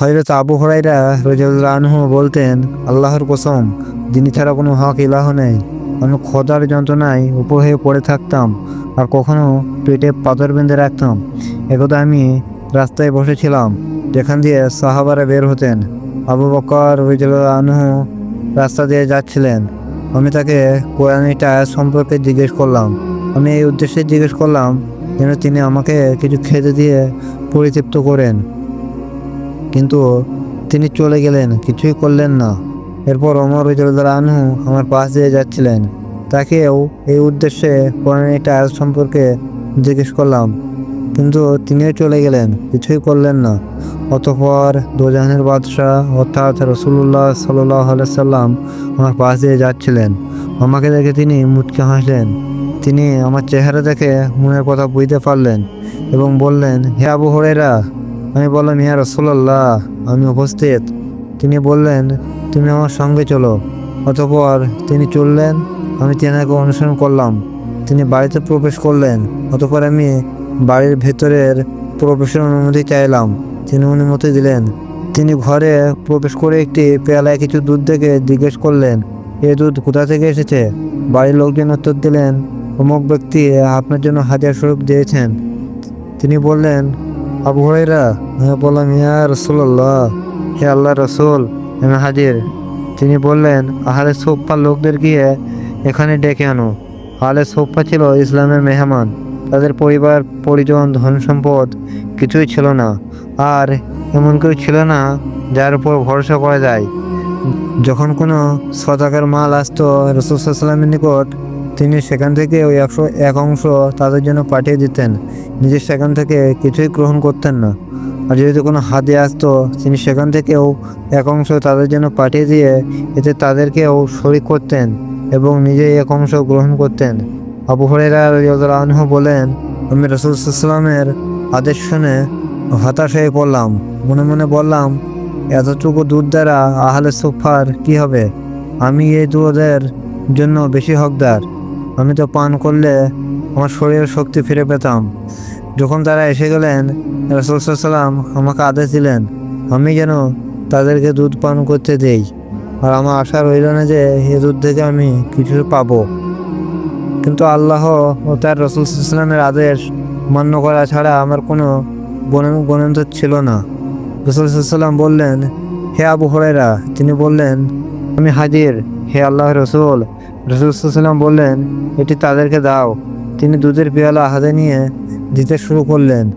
হজরত আবু হরাইরা আনহু বলতেন, আল্লাহর কসম, যিনি ছাড়া কোনো হক ইলাহ নেই। আমি খোদার যন্ত্রণায় উপর হয়ে পড়ে থাকতাম আর কখনো পেটে পাথর বেঁধে রাখতাম। একদা আমি রাস্তায় বসেছিলাম, যেখান দিয়ে সাহাবারা বের হতেন। আবু বকর আনহু রাস্তা দিয়ে যাচ্ছিলেন। আমি তাকে কোরআনিটা আয়াত সম্পর্কে জিজ্ঞেস করলাম। আমি এই উদ্দেশ্যে জিজ্ঞেস করলাম, যেন তিনি আমাকে কিছু খেতে দিয়ে পরিতৃপ্ত করেন। কিন্তু তিনি চলে গেলেন, কিছুই করলেন না। এরপর অমর রজুল্লাহ আনহু আমার পাশ দিয়ে যাচ্ছিলেন। তাকেও এই উদ্দেশ্যে কোরআনের একটা আয়াত সম্পর্কে জিজ্ঞেস করলাম, কিন্তু তিনিও চলে গেলেন, কিছুই করলেন না। অতপর দোজাহানের বাদশাহ অর্থাৎ রসুল্লাহ সাল্লাহ সাল্লাম আমার পাশ দিয়ে যাচ্ছিলেন। আমাকে দেখে তিনি মুচকে হাসলেন। তিনি আমার চেহারা দেখে মনের কথা বুঝতে পারলেন এবং বললেন, হে আবু হরেরা আমি বললাম ইয়া রসুল্লাহ আমি উপস্থিত। তিনি বললেন, তুমি আমার সঙ্গে চলো। অতপর তিনি চললেন, আমি তেনাকে অনুসরণ করলাম। তিনি বাড়িতে প্রবেশ করলেন, অতপর আমি বাড়ির ভেতরের প্রবেশের অনুমতি চাইলাম। তিনি অনুমতি দিলেন। তিনি ঘরে প্রবেশ করে একটি পেয়ালায় কিছু দুধ দেখে জিজ্ঞেস করলেন, এ দুধ কোথা থেকে এসেছে? বাড়ির লোকজন উত্তর দিলেন, অমুক ব্যক্তি আপনার জন্য হাজার স্বরূপ দিয়েছেন। তিনি বললেন আবু হরাইরা আমি বললাম, ইয়া রসুল্লাহ হে আল্লাহ রসুল, আমি হাজির। তিনি বললেন, আহলে সোপ্পা লোকদের গিয়ে এখানে ডেকে আনো। আহলে সোপ্পা ছিল ইসলামের মেহমান, তাদের পরিবার, পরিজন, ধন সম্পদ কিছুই ছিল না। আর এমন কেউ ছিল না যার উপর ভরসা করা যায়। যখন কোনো সদাকার মাল আসতো রসুলামের নিকট তিনি সেখান থেকে ওই একশো এক অংশ তাদের জন্য পাঠিয়ে দিতেন। নিজে সেখান থেকে কিছুই গ্রহণ করতেন না। আর যদি কোনো হাতে আসতো, তিনি সেখান থেকেও এক অংশ তাদের জন্য পাঠিয়ে দিয়ে এতে তাদেরকেও শরিক করতেন এবং নিজেই এক অংশ গ্রহণ করতেন। আবু হরেরা আনহু বলেন, আমি রসুলামের আদেশ শুনে হতাশ হয়ে পড়লাম। মনে মনে বললাম, এতটুকু দুধ দ্বারা আহলে সোফার কি হবে? আমি এই দুধের জন্য বেশি হকদার। আমি তো পান করলে আমার শরীরের শক্তি ফিরে পেতাম। যখন তারা এসে গেলেন রসুলাম আমাকে আদেশ দিলেন, আমি যেন তাদেরকে দুধ পান করতে দেই। আর আমার আশা রইল না যে এ দুধ থেকে আমি কিছু পাবো। কিন্তু আল্লাহ ও তার রসুল রসুলামের আদেশ মান্য করা ছাড়া আমার কোনো গণতন্ত্র ছিল না। রসুল রসুলাম বললেন, হে আবু হরেরা তিনি বললেন, আমি হাজির, হে আল্লাহ রসুল। রসুলাম বললেন, এটি তাদেরকে দাও। তিনি দুধের পেয়ালা হাতে নিয়ে দিতে শুরু করলেন।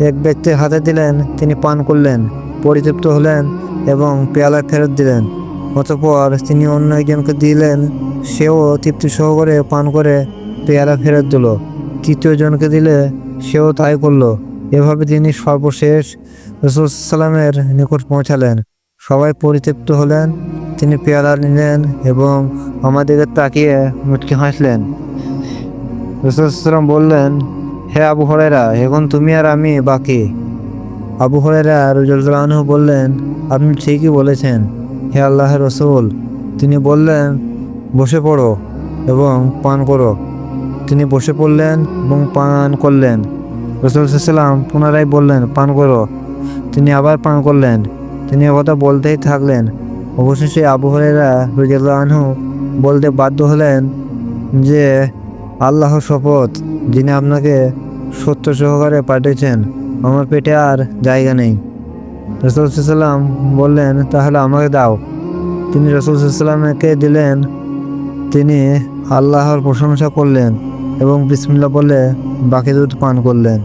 এক ব্যক্তির হাতে দিলেন, তিনি পান করলেন, পরিতৃপ্ত হলেন এবং পেয়ালা ফেরত দিলেন। অতপর তিনি অন্য একজনকে দিলেন, সেও তৃপ্তি সহকারে পান করে পেয়ালা ফেরত দিল। তৃতীয় জনকে দিলে সেও তাই করল। এভাবে তিনি সর্বশেষ রসুলামের নিকট পৌঁছালেন। সবাই পরিতৃপ্ত হলেন, তিনি পেয়ালা নিলেন এবং আমাদেরকে তাকিয়ে মুটকি হাসলেন। রসুলাম বললেন, হে আবু হরেরা এখন তুমি আর আমি বাকি। আবু হরেরা রুজুল্লাহ বললেন, আপনি ঠিকই বলেছেন, হে আল্লাহ রসুল। তিনি বললেন, বসে পড়ো এবং পান করো। তিনি বসে পড়লেন এবং পান করলেন। রসুল সাল্লাম পুনরায় বললেন, পান করো। তিনি আবার পান করলেন। তিনি কথা বলতেই থাকলেন। অবশেষে আবু হরেরা রুজুল্লাহ বলতে বাধ্য হলেন যে, আল্লাহর শপথ, যিনি আপনাকে সত্য সহকারে পাঠিয়েছেন, আমার পেটে আর জায়গা নেই। রসুল সাল্লাম বললেন, তাহলে আমাকে দাও। তিনি রসুল সাল্লামকে দিলেন। তিনি আল্লাহর প্রশংসা করলেন এবং বিসমিল্লা বলে বাকি দুধ পান করলেন।